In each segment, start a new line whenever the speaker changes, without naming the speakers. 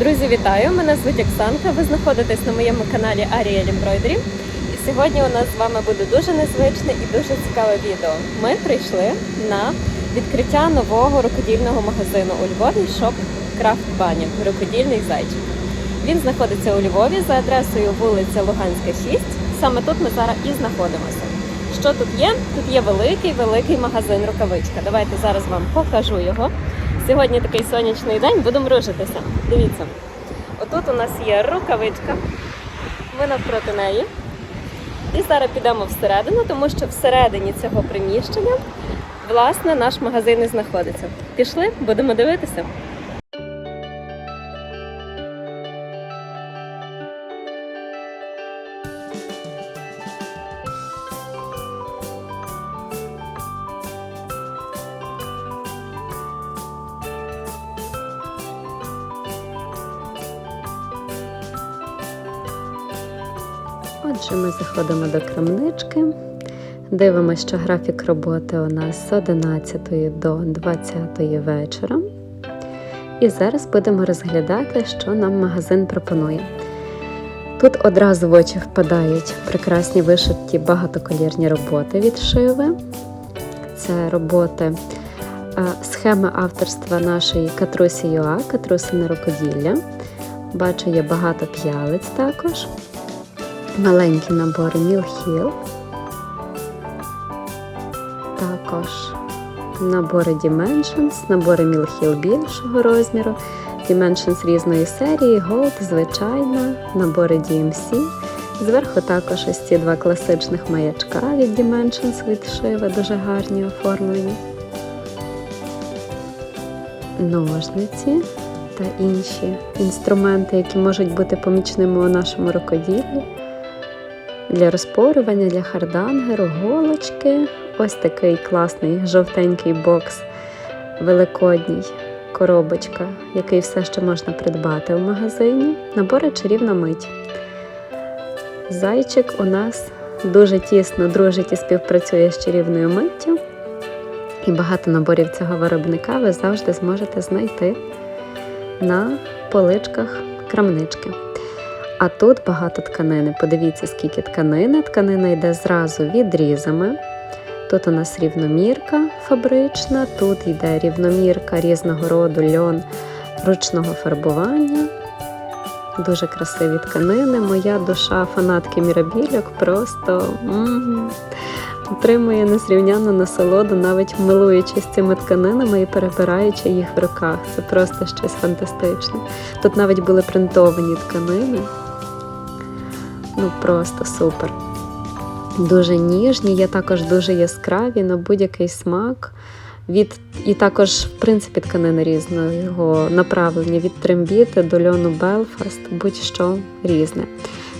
Друзі, вітаю! Мене звуть Оксанка. Ви знаходитесь на моєму каналі Ariel Embroidery. І сьогодні у нас з вами буде дуже незвичне і дуже цікаве відео. Ми прийшли на відкриття нового рукодільного магазину у Львові Shop Craft Bunny рукодільний зайчик. Він знаходиться у Львові за адресою вулиця Луганська, 6. Саме тут ми зараз і знаходимося. Що тут є? Тут є великий великий магазин рукавичка. Давайте зараз вам покажу його. Сьогодні такий сонячний день, будемо рушитися. Дивіться, отут у нас є рукавичка, ми навпроти неї. І зараз підемо всередину, тому що всередині цього приміщення власне наш магазин і знаходиться. Пішли, будемо дивитися. Крамнички. Дивимося, що графік роботи у нас з 11 до 20 вечора. І зараз будемо розглядати, що нам магазин пропонує. Тут одразу в очі впадають прекрасні вишиті багатоколірні роботи від шиви. Це роботи е, схеми авторства нашої Катрусі Юа, Катрусине рукоділля. Бачу, є багато п'ялиць також маленькі набори Мілхіл. Також набори Dimensions, набори Мілхіл більшого розміру, Dimensions різної серії, Gold, звичайна, набори DMC. Зверху також ось ці два класичних маячка від Dimensions від шиви, дуже гарні оформлені. Ножниці та інші інструменти, які можуть бути помічними у нашому рукоділлі для розпорювання, для хардангеру, голочки. Ось такий класний жовтенький бокс, великодній коробочка, який все ще можна придбати в магазині. Набори чарівна мить. Зайчик у нас дуже тісно дружить і співпрацює з чарівною миттю. І багато наборів цього виробника ви завжди зможете знайти на поличках крамнички. А тут багато тканини. Подивіться, скільки тканини. Тканина йде зразу відрізами. Тут у нас рівномірка фабрична, тут йде рівномірка різного роду льон ручного фарбування. Дуже красиві тканини. Моя душа фанатки мірабільок просто отримує незрівняну насолоду, навіть милуючись цими тканинами і перебираючи їх в руках. Це просто щось фантастичне. Тут навіть були принтовані тканини. Ну просто супер. Дуже ніжні, є також дуже яскраві на будь-який смак. Від, І також, в принципі, тканини різного його направлення від трембіти до льону Белфаст, будь-що різне.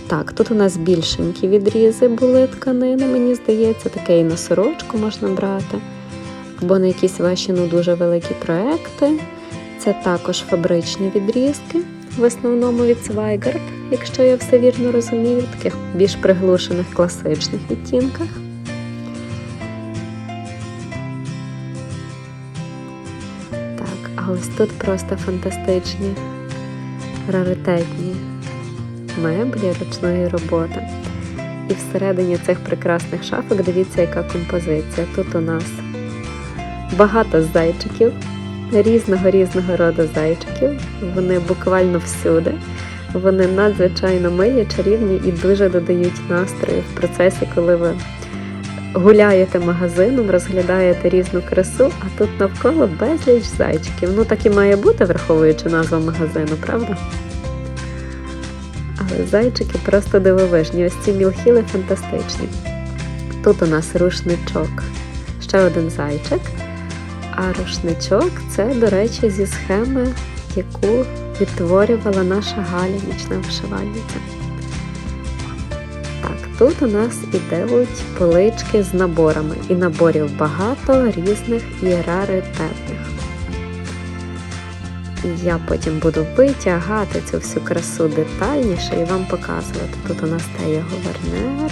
Так, тут у нас більшенькі відрізи були тканини, мені здається, таке і на сорочку можна брати, або на якісь ваші ну, дуже великі проекти. Це також фабричні відрізки, в основному від Zweigart, якщо я все вірно розумію, в таких більш приглушених класичних відтінках. Так, а ось тут просто фантастичні, раритетні меблі ручної роботи. І всередині цих прекрасних шафок дивіться, яка композиція. Тут у нас багато зайчиків, різного різного роду зайчиків. Вони буквально всюди. Вони надзвичайно милі, чарівні і дуже додають настрою в процесі, коли ви гуляєте магазином, розглядаєте різну красу, а тут навколо безліч зайчиків. Ну так і має бути, враховуючи назву магазину, правда? Але зайчики просто дивовижні. Ось ці мілхіли фантастичні. Тут у нас рушничок, ще один зайчик. А рушничок це, до речі, зі схеми, яку відтворювала наша Галя, нічна вишивальниця. Так, тут у нас ідуть полички з наборами, і наборів багато різних і раритетних. Я потім буду витягати цю всю красу детальніше і вам показувати. Тут у нас стає говернер,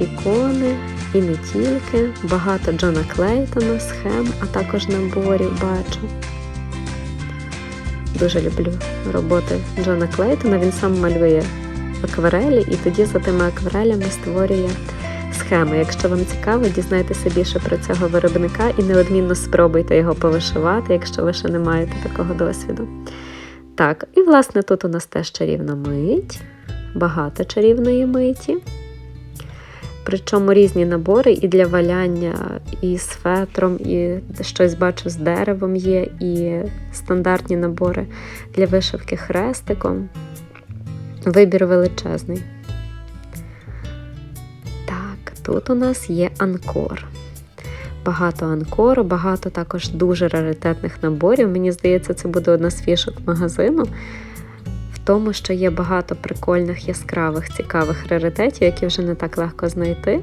ікони, і не тільки. Багато Джона Клейтона схем, а також наборів бачу. Дуже люблю роботи Джона Клейтона. Він сам малює акварелі і тоді за тими акварелями створює схеми. Якщо вам цікаво, дізнайтеся більше про цього виробника і неодмінно спробуйте його повишивати, якщо ви ще не маєте такого досвіду. Так, і власне тут у нас теж чарівна мить, багато чарівної миті. Причому різні набори і для валяння, і з фетром, і щось бачу з деревом є, і стандартні набори для вишивки хрестиком. Вибір величезний. Так, тут у нас є анкор. Багато анкору, багато також дуже раритетних наборів. Мені здається, це буде одна з фішок магазину. Тому, що є багато прикольних, яскравих, цікавих раритетів, які вже не так легко знайти.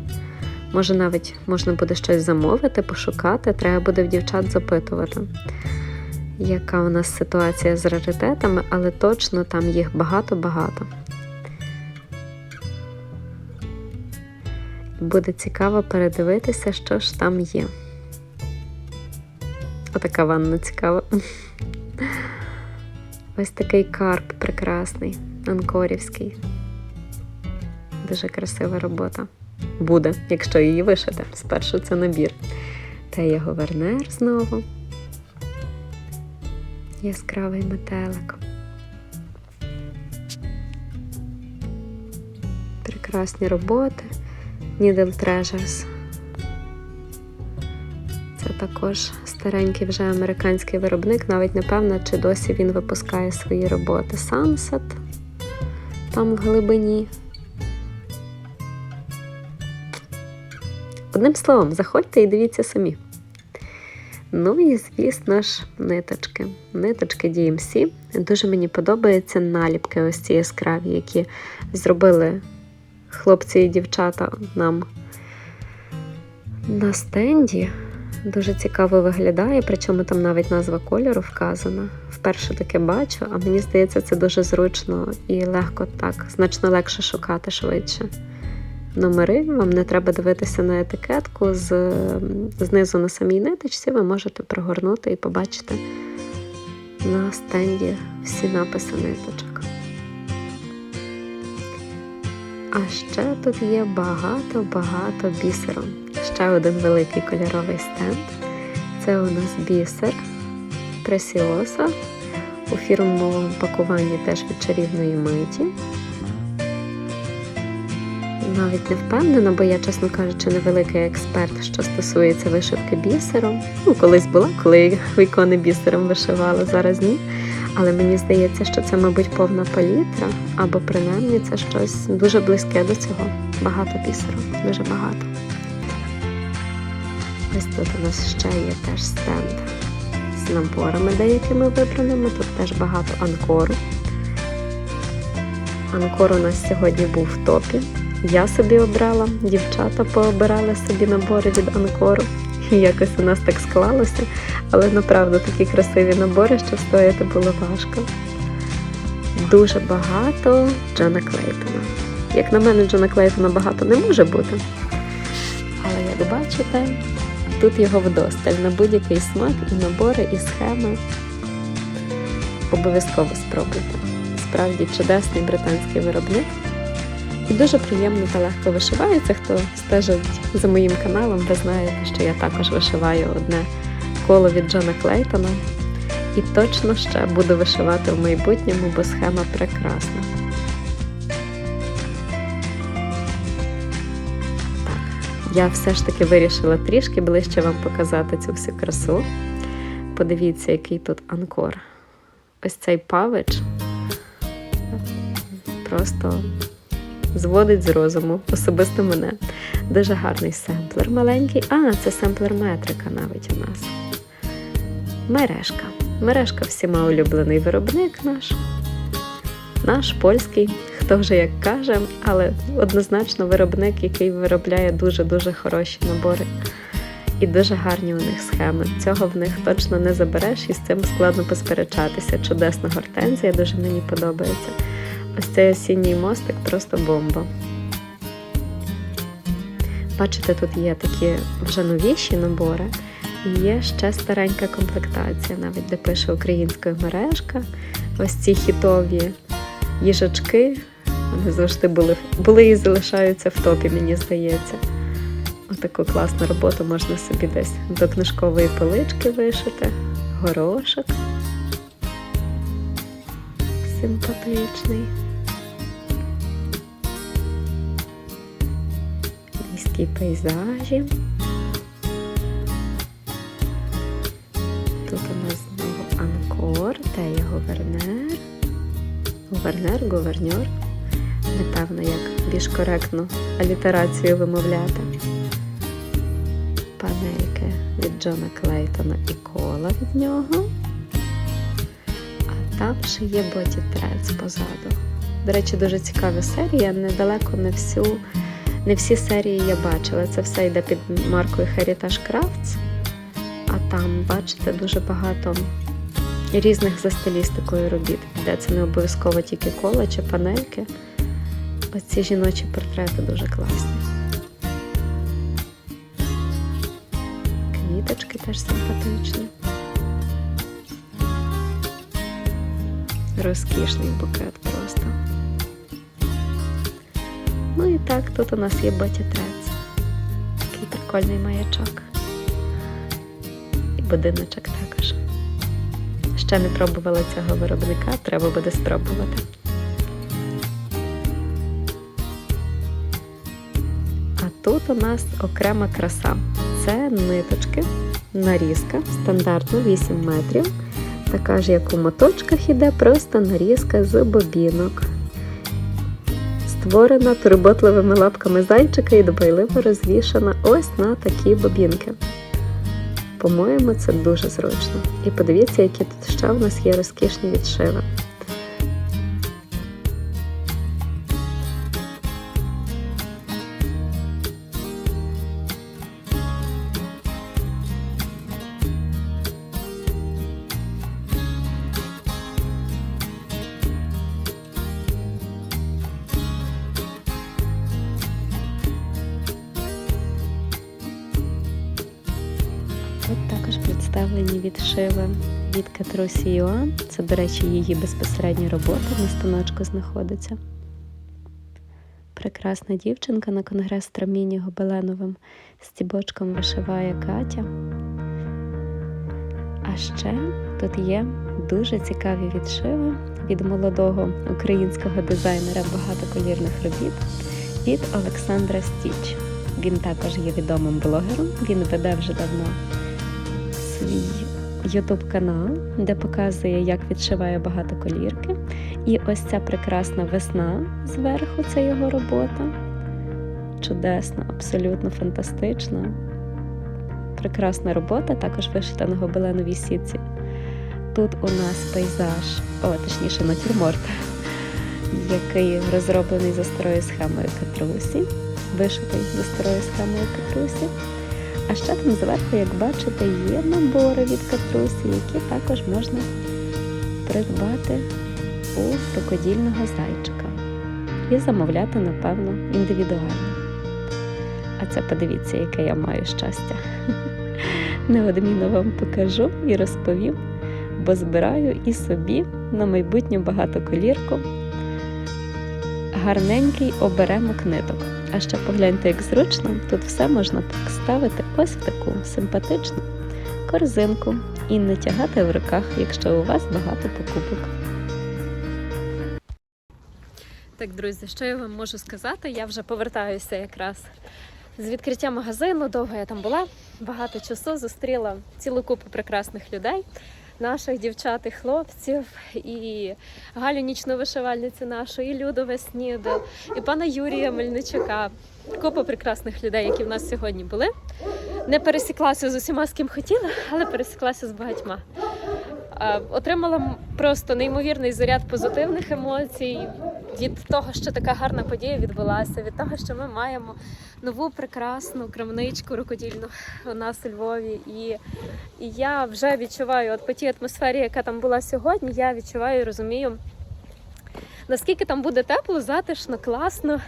Може, навіть можна буде щось замовити, пошукати, треба буде в дівчат запитувати, яка у нас ситуація з раритетами, але точно там їх багато-багато. Буде цікаво передивитися, що ж там є. Отака ванна цікава. Ось такий карп прекрасний, анкорівський. Дуже красива робота. Буде, якщо її вишити. Спершу це набір. Та є говернер знову. Яскравий метелик. Прекрасні роботи. Needle Treasures. Це також старенький вже американський виробник, навіть не певна, чи досі він випускає свої роботи. Sunset там в глибині. Одним словом, заходьте і дивіться самі. Ну і, звісно ж, ниточки. Ниточки DMC. Дуже мені подобаються наліпки ось ці яскраві, які зробили хлопці і дівчата нам на стенді. Дуже цікаво виглядає, причому там навіть назва кольору вказана. Вперше таке бачу, а мені здається, це дуже зручно і легко так, значно легше шукати швидше. Номери, вам не треба дивитися на етикетку, з, знизу на самій ниточці ви можете прогорнути і побачити на стенді всі написи ниточок. А ще тут є багато-багато бісеру. Ще один великий кольоровий стенд. Це у нас бісер Пресіоса у фірмовому пакуванні теж від чарівної миті. Навіть не впевнена, бо я, чесно кажучи, невеликий експерт, що стосується вишивки бісером. Ну, колись була, коли ікони бісером вишивала, зараз ні. Але мені здається, що це, мабуть, повна палітра, або принаймні це щось дуже близьке до цього. Багато бісеру, дуже багато. Ось тут у нас ще є теж стенд з наборами деякими вибраними. Тут теж багато анкору. Анкор у нас сьогодні був в топі. Я собі обрала, дівчата пообирали собі набори від анкору. Якось у нас так склалося, але направду такі красиві набори, що стояти було важко. Дуже багато Джона Клейтона. Як на мене, Джона Клейтона багато не може бути. Але як бачите, тут його вдосталь на будь-який смак і набори, і схеми. Обов'язково спробуйте. Справді чудесний британський виробник. І дуже приємно та легко вишивається. Хто стежить за моїм каналом, ви знаєте, що я також вишиваю одне коло від Джона Клейтона. І точно ще буду вишивати в майбутньому, бо схема прекрасна. Я все ж таки вирішила трішки ближче вам показати цю всю красу. Подивіться, який тут анкор. Ось цей павич. Просто зводить з розуму, особисто мене. Дуже гарний семплер маленький. А, це семплер метрика навіть у нас. Мережка. Мережка всіма улюблений виробник наш. Наш польський, хто вже як каже, але однозначно виробник, який виробляє дуже-дуже хороші набори. І дуже гарні у них схеми. Цього в них точно не забереш, і з цим складно посперечатися. Чудесна гортензія, дуже мені подобається. Ось цей осінній мостик просто бомба. Бачите, тут є такі вже новіші набори, І є ще старенька комплектація, навіть де пише українська мережка. Ось ці хітові їжачки. Завжди були, були і залишаються в топі, мені здається. Отаку класну роботу можна собі десь до книжкової полички вишити. Горошок. Симпатичний. Міські пейзажі. Тут у нас знову анкор, де є гувернер. Гувернер, гуверньор. Непевно, як більш коректно алітерацію вимовляти. Панельки від Джона Клейтона і кола від нього. А там ще є боті трец позаду. До речі, дуже цікава серія. Недалеко не всю, не всі серії я бачила. Це все йде під маркою Heritage Crafts. А там, бачите, дуже багато різних за стилістикою робіт. Де це не обов'язково тільки кола чи панельки. Ось ці жіночі портрети дуже класні. Квіточки теж симпатичні. Розкішний букет просто. Ну і так, тут у нас є ботітрець. Такий прикольний маячок. І будиночок також. Ще не пробувала цього виробника, треба буде спробувати. Тут у нас окрема краса. Це ниточки, нарізка, стандартно 8 метрів. Така ж, як у моточках іде, просто нарізка з бобінок. Створена турботливими лапками зайчика і дбайливо розвішана ось на такі бобінки. По-моєму, це дуже зручно. І подивіться, які тут ще у нас є розкішні відшиви. Представлені відшиви від Катрусі Юан. Це, до речі, її безпосередня робота на станочку знаходиться. Прекрасна дівчинка на конгрес траміння гобеленовим стібочком вишиває Катя. А ще тут є дуже цікаві відшиви від молодого українського дизайнера багатоколірних робіт від Олександра Стіч. Він також є відомим блогером, він веде вже давно свій YouTube канал, де показує, як відшиває багатоколірки. І ось ця прекрасна весна зверху це його робота. Чудесна, абсолютно фантастична. Прекрасна робота, також вишита на гобеленовій сітці. Тут у нас пейзаж, о, точніше, натюрморт, який розроблений за старою схемою Катрусі, вишитий за старою схемою Катрусі. А ще там зверху, як бачите, є набори від Катрусі, які також можна придбати у рукодільного зайчика і замовляти, напевно, індивідуально. А це подивіться, яке я маю щастя. Неодмінно вам покажу і розповім, бо збираю і собі на майбутню багатоколірку гарненький оберемок ниток. А ще погляньте, як зручно, тут все можна поставити ось в таку симпатичну корзинку і не тягати в руках, якщо у вас багато покупок. Так, друзі, що я вам можу сказати? Я вже повертаюся якраз з відкриття магазину. Довго я там була, багато часу зустріла цілу купу прекрасних людей. Наших дівчат і хлопців, і Галю нічну вишивальницю нашу, і Люду Весніду, і пана Юрія Мельничука. Купа прекрасних людей, які в нас сьогодні були. Не пересіклася з усіма, з ким хотіла, але пересіклася з багатьма. Е, Отримала просто неймовірний заряд позитивних емоцій від того, що така гарна подія відбулася, від того, що ми маємо нову прекрасну крамничку рукодільну у нас у Львові. І, і я вже відчуваю, от по тій атмосфері, яка там була сьогодні, я відчуваю і розумію, наскільки там буде тепло, затишно, класно,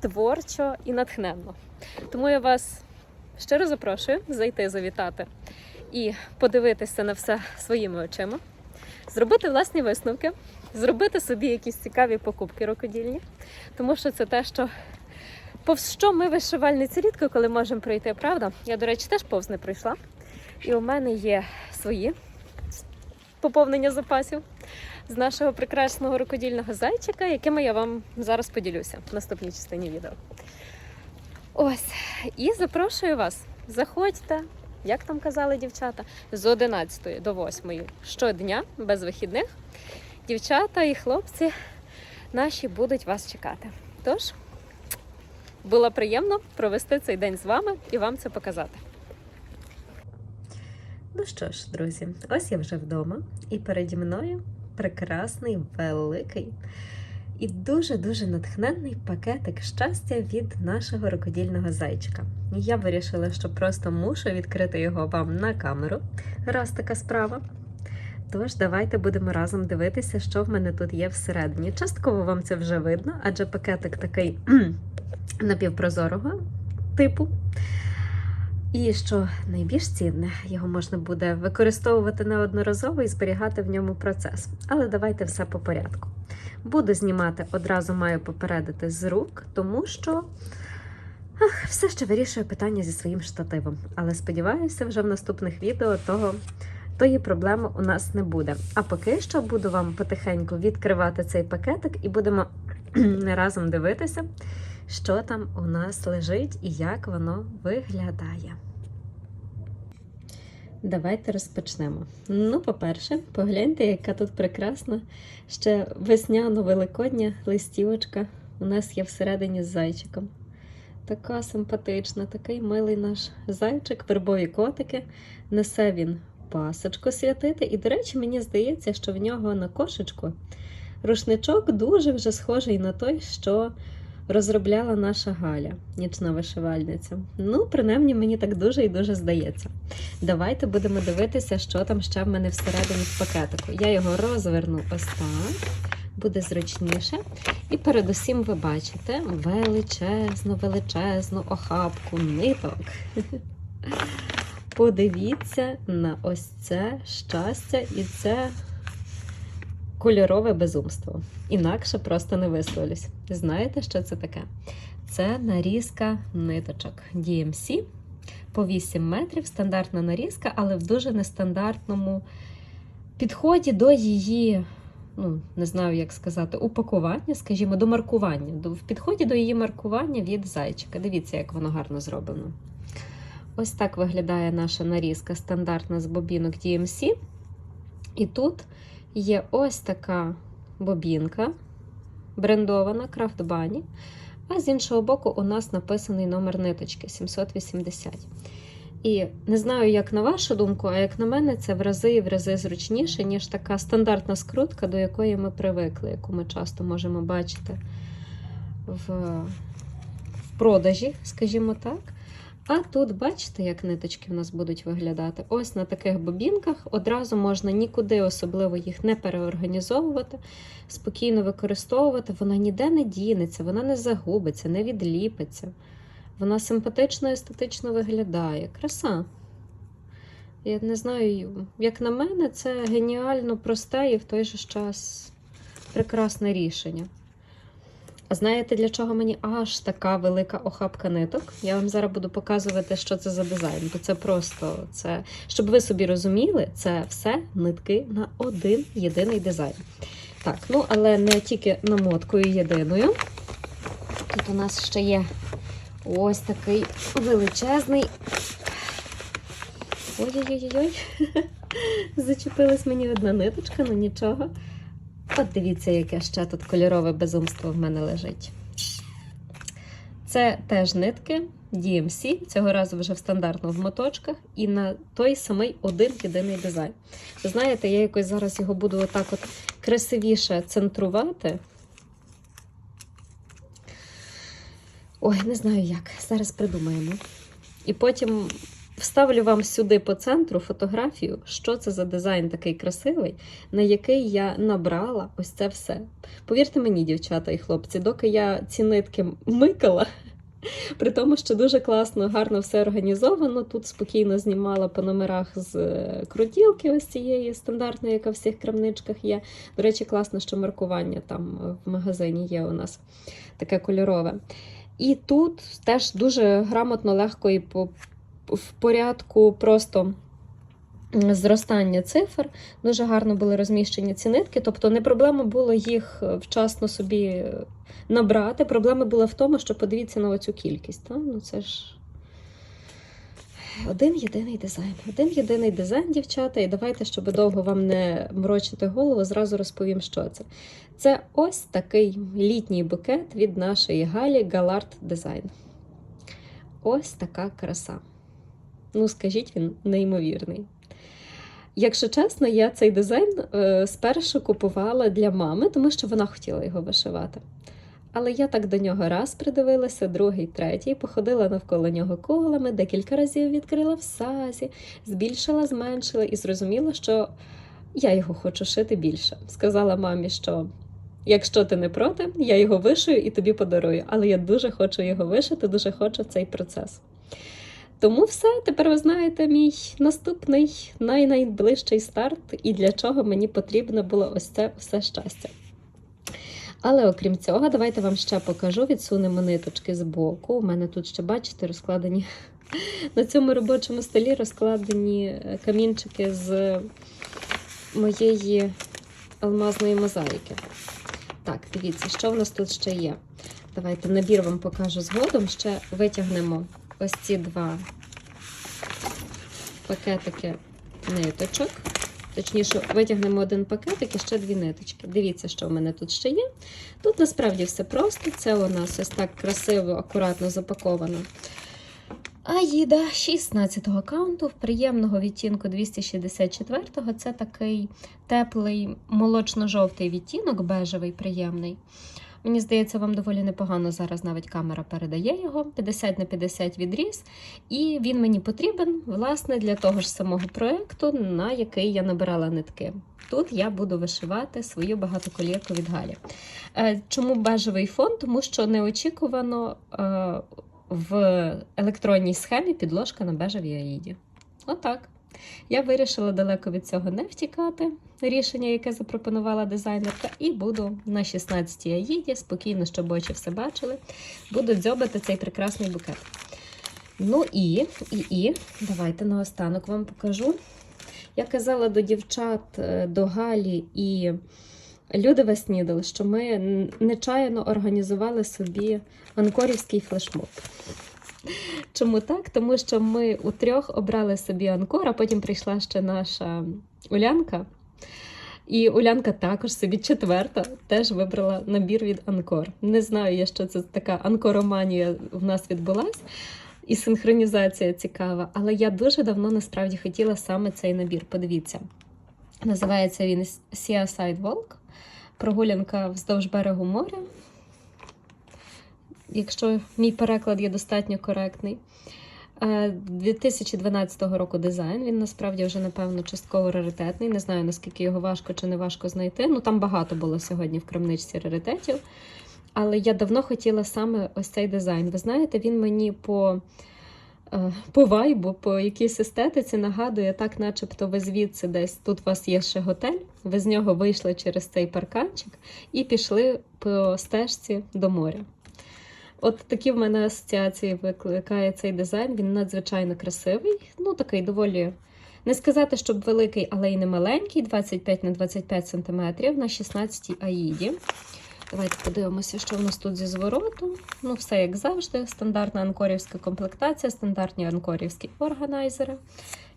творчо і натхненно. Тому я вас щиро запрошую зайти, завітати і подивитися на все своїми очима, зробити власні висновки, зробити собі якісь цікаві покупки рукодільні, тому що це те, що повз що ми вишивальниці рідко коли можемо пройти, правда? Я, до речі, теж повз не прийшла. І у мене є свої поповнення запасів з нашого прекрасного рукодільного зайчика, якими я вам зараз поділюся в наступній частині відео. Ось, і запрошую вас. Заходьте, як там казали дівчата, з 11 до 8 щодня, без вихідних. Дівчата і хлопці наші будуть вас чекати. Тож, було приємно провести цей день з вами і вам це показати. Ну що ж, друзі, ось я вже вдома, і переді мною прекрасний, великий і дуже-дуже натхненний пакетик щастя від нашого рукодільного зайчика. Я вирішила, що просто мушу відкрити його вам на камеру, раз така справа. Тож, давайте будемо разом дивитися, що в мене тут є всередині. Частково вам це вже видно, адже пакетик такий напівпрозорого типу. І що найбільш цінне, його можна буде використовувати неодноразово і зберігати в ньому процес. Але давайте все по порядку. Буду знімати одразу маю попередити з рук, тому що ах, все ще вирішую питання зі своїм штативом. Але сподіваюся, вже в наступних відео того. Тої проблеми у нас не буде. А поки що буду вам потихеньку відкривати цей пакетик і будемо разом дивитися, що там у нас лежить і як воно виглядає. Давайте розпочнемо. Ну, по-перше, погляньте, яка тут прекрасна ще весняно-великодня листівочка у нас є всередині з зайчиком. Така симпатична, такий милий наш зайчик, вербові котики. Несе він пасочку святити. І, до речі, мені здається, що в нього на кошечку рушничок дуже вже схожий на той, що розробляла наша Галя, нічна вишивальниця. Ну, принаймні, мені так дуже і дуже здається. Давайте будемо дивитися, що там ще в мене всередині в пакетику. Я його розверну ось так. Буде зручніше. І передусім ви бачите величезну, величезну охапку ниток. Подивіться на ось це щастя і це кольорове безумство. Інакше просто не висловлюсь. Знаєте, що це таке? Це нарізка ниточок DMC по 8 метрів, стандартна нарізка, але в дуже нестандартному підході до її, ну, не знаю, як сказати, упакування, скажімо, до маркування. В підході до її маркування від зайчика. Дивіться, як воно гарно зроблено. Ось так виглядає наша нарізка стандартна з бобінок DMC. І тут є ось така бобінка брендована Craft Bunny. А з іншого боку, у нас написаний номер ниточки 780. І не знаю, як на вашу думку, а як на мене, це в рази і в рази зручніше, ніж така стандартна скрутка, до якої ми привикли, яку ми часто можемо бачити в, в продажі, скажімо так. А тут бачите, як ниточки в нас будуть виглядати. Ось на таких бобінках одразу можна нікуди особливо їх не переорганізовувати, спокійно використовувати. Вона ніде не дінеться, вона не загубиться, не відліпиться. Вона симпатично, естетично виглядає. Краса. Я не знаю, як на мене, це геніально просте і в той же час прекрасне рішення. А знаєте, для чого мені аж така велика охапка ниток? Я вам зараз буду показувати, що це за дизайн. Бо це просто це, щоб ви собі розуміли, це все нитки на один єдиний дизайн. Так, ну але не тільки намоткою єдиною. Тут у нас ще є ось такий величезний. Ой-ой-ой-ой. Зачепилась мені одна ниточка, ну нічого. От дивіться, яке ще тут кольорове безумство в мене лежить. Це теж нитки DMC, цього разу вже в стандартно в моточках, і на той самий один єдиний дизайн. Знаєте, я якось зараз його буду отак от красивіше центрувати. Ой, не знаю як. Зараз придумаємо. І потім вставлю вам сюди по центру фотографію, що це за дизайн такий красивий, на який я набрала ось це все. Повірте мені, дівчата і хлопці, доки я ці нитки микала, При тому, що дуже класно, гарно все організовано. Тут спокійно знімала по номерах з е, крутілки, ось цієї стандартної, яка в всіх крамничках є. До речі, класно, що маркування там в магазині є у нас таке кольорове. І тут теж дуже грамотно, легко і по, в порядку просто зростання цифр. Дуже гарно були розміщені ці нитки, тобто не проблема було їх е, вчасно собі набрати. Проблема була в тому, що подивіться на оцю кількість. Та? Ну, це ж один єдиний дизайн. Один єдиний дизайн, дівчата, і давайте, щоб довго вам не морочити голову, зразу розповім, що це. Це ось такий літній букет від нашої Галі Галард Дизайн. Ось така краса. Ну, скажіть, він неймовірний. Якщо чесно, я цей дизайн е, спершу купувала для мами, тому що вона хотіла його вишивати. Але я так до нього раз придивилася, другий, третій, походила навколо нього колами, декілька разів відкрила в сазі, збільшила, зменшила і зрозуміла, що я його хочу шити більше. Сказала мамі, що якщо ти не проти, я його вишию і тобі подарую. Але я дуже хочу його вишити, дуже хочу цей процес. Тому все, тепер ви знаєте мій наступний най-найближчий старт, і для чого мені потрібно було ось це все щастя. Але окрім цього, давайте вам ще покажу, відсунемо ниточки з боку. У мене тут ще, бачите, розкладені на цьому робочому столі розкладені е, камінчики з моєї алмазної мозаїки. Так, дивіться, що в нас тут ще є. Давайте набір вам покажу згодом. Ще витягнемо ось ці два пакетики ниточок. Точніше, витягнемо один пакетик і ще дві ниточки. Дивіться, що в мене тут ще є. Тут насправді все просто. Це у нас ось так красиво, акуратно запаковано. Аїда 16-го каунту, приємного відтінку 264-го. Це такий теплий молочно-жовтий відтінок, бежевий, приємний. Мені здається, вам доволі непогано зараз навіть камера передає його 50 на 50 відріз. І він мені потрібен, власне, для того ж самого проєкту, на який я набирала нитки. Тут я буду вишивати свою багатоколірку від Галі. Е, Чому бежевий фон? Тому що неочікувано е, в електронній схемі підложка на бежевій аїді. Отак. Я вирішила далеко від цього не втікати. Рішення, яке запропонувала дизайнерка, і буду на 16-й аїді, спокійно, щоб очі все бачили, буду дзьобати цей прекрасний букет. Ну і, і, і, давайте наостанок вам покажу. Я казала до дівчат, е, до Галі і Люди Веснідл, що ми нечаянно організували собі анкорівський флешмоб. Чому так? Тому що ми у трьох обрали собі анкор, а потім прийшла ще наша Улянка. І Улянка також собі четверта теж вибрала набір від Анкор. Не знаю я, що це така анкороманія в нас відбулась. І синхронізація цікава, але я дуже давно насправді хотіла саме цей набір. Подивіться. Називається він Seaside Walk. Прогулянка вздовж берегу моря. Якщо мій переклад є достатньо коректний. Е, 2012 року дизайн. Він насправді вже, напевно, частково раритетний. Не знаю, наскільки його важко чи не важко знайти. Ну там багато було сьогодні в крамничці раритетів. Але я давно хотіла саме ось цей дизайн. Ви знаєте, він мені по, е, по вайбу, по якійсь естетиці нагадує, так, начебто, ви звідси десь тут у вас є ще готель, ви з нього вийшли через цей парканчик і пішли по стежці до моря. От такі в мене асоціації викликає цей дизайн. Він надзвичайно красивий. Ну, такий доволі, не сказати, щоб великий, але й не маленький, 25 на 25 см на 16 аїді. Давайте подивимося, що в нас тут зі звороту. Ну, все як завжди. Стандартна анкорівська комплектація, стандартні анкорівські органайзери.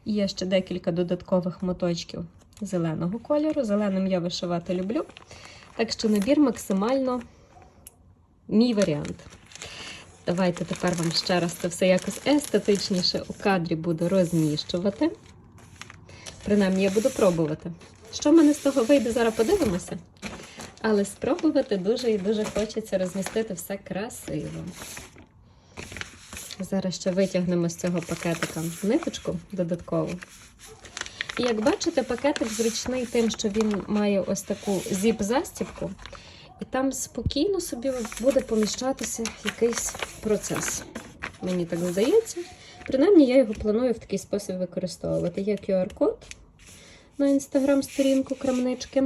Є ще декілька додаткових моточків зеленого кольору. Зеленим я вишивати люблю. Так що набір максимально мій варіант. Давайте тепер вам ще раз це все якось естетичніше у кадрі буду розміщувати. Принаймні, я буду пробувати. Що в мене з того вийде, зараз подивимося. Але спробувати дуже і дуже хочеться розмістити все красиво. Зараз ще витягнемо з цього пакетика ниточку додаткову. І як бачите, пакетик зручний тим, що він має ось таку зіп-застібку. І там спокійно собі буде поміщатися якийсь процес. Мені так здається. Принаймні, я його планую в такий спосіб використовувати. Є QR-код на інстаграм-сторінку крамнички.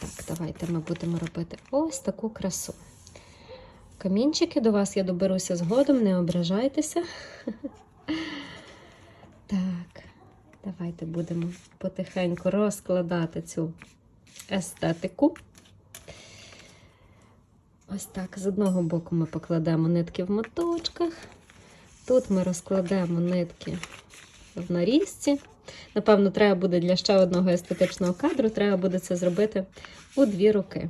Так, давайте ми будемо робити ось таку красу. Камінчики до вас я доберуся згодом, не ображайтеся. Так, давайте будемо потихеньку розкладати цю естетику. Ось так, з одного боку ми покладемо нитки в моточках. Тут ми розкладемо нитки в нарізці. Напевно, треба буде для ще одного естетичного кадру, треба буде це зробити у дві руки.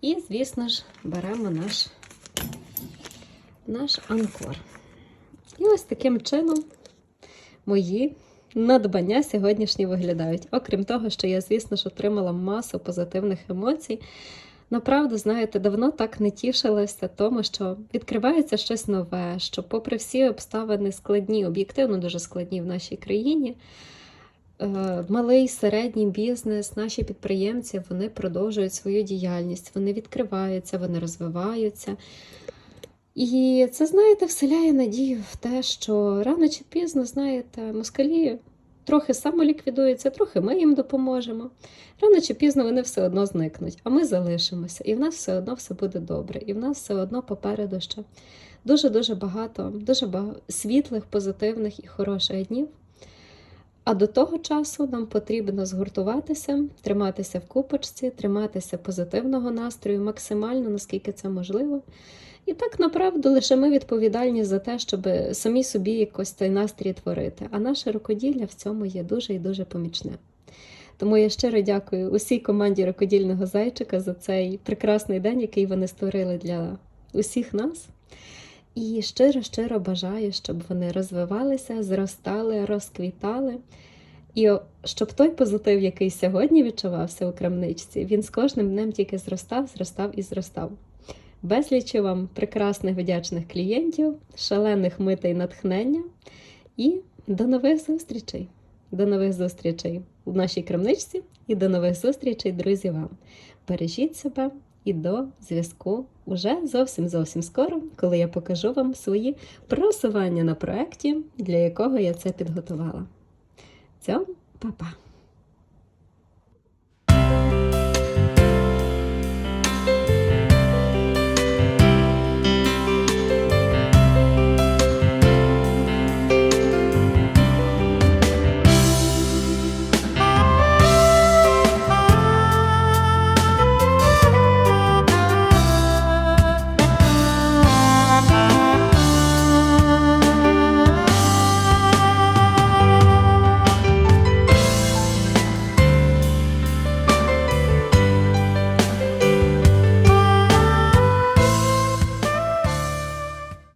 І, звісно ж, беремо наш, наш анкор. І ось таким чином мої надбання сьогоднішні виглядають. Окрім того, що я, звісно ж, отримала масу позитивних емоцій. Направду, знаєте, давно так не тішилася тому, що відкривається щось нове, що, попри всі обставини складні, об'єктивно дуже складні в нашій країні, е, малий середній бізнес, наші підприємці вони продовжують свою діяльність, вони відкриваються, вони розвиваються. І це, знаєте, вселяє надію в те, що рано чи пізно, знаєте, москалі трохи самоліквідуються, трохи ми їм допоможемо. Рано чи пізно вони все одно зникнуть, а ми залишимося, і в нас все одно все буде добре, і в нас все одно попереду ще дуже-дуже багато, дуже багато світлих, позитивних і хороших днів. А до того часу нам потрібно згуртуватися, триматися в купочці, триматися позитивного настрою максимально, наскільки це можливо. І так направду лише ми відповідальні за те, щоб самі собі якось той настрій творити. А наше рукоділля в цьому є дуже і дуже помічне. Тому я щиро дякую усій команді рукодільного зайчика за цей прекрасний день, який вони створили для усіх нас. І щиро-щиро бажаю, щоб вони розвивалися, зростали, розквітали. І щоб той позитив, який сьогодні відчувався у крамничці, він з кожним днем тільки зростав, зростав і зростав. Безлічі вам прекрасних вдячних клієнтів, шалених митей натхнення і до нових зустрічей! До нових зустрічей в нашій крамничці і до нових зустрічей, друзі, вам. Бережіть себе і до зв'язку уже зовсім зовсім скоро, коли я покажу вам свої просування на проєкті, для якого я це підготувала. Цьому, па-па!